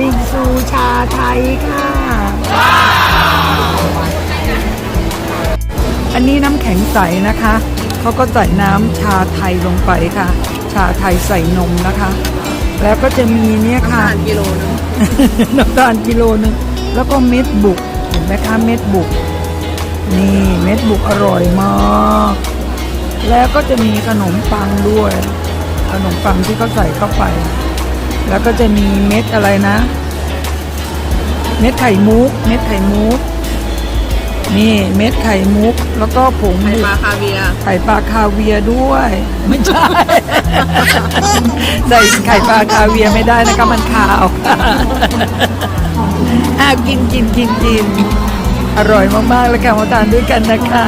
บิงซูชาไทยค่ะ อันนี้น้ำแข็งใสนะคะ เขาก็ใส่น้ำชาไทยลงไปค่ะ ชาไทยใส่นมนะคะ แล้วก็จะมีเนี่ยค่ะผ่านกิโลนึงน้ำตาลกิโลหนึง แล้วก็เม็ดบุก เห็นไหมคะเม็ดบุก นี่เม็ดบุกอร่อยมากแล้วก็จะมีขนมปังด้วย ขนมปังที่เขาใส่เข้าไป แล้วก็จะมีเม็ดอะไรนะ เม็ดไข่มุก เม็ดไข่มุก นี่เม็ดไข่มุก แล้วก็ผงไข่บุปกลาคาเวียร์ไข่ปลาคาเวียร์ด้วย ไม่ใช่ ใส่ไข่ปลาคาเวียร์ไม่ได้นะคะมันขาวค่ะอะกินกินกินกินอร่อยมากๆแล้วค่ะมาทานด้วยกันนะคะ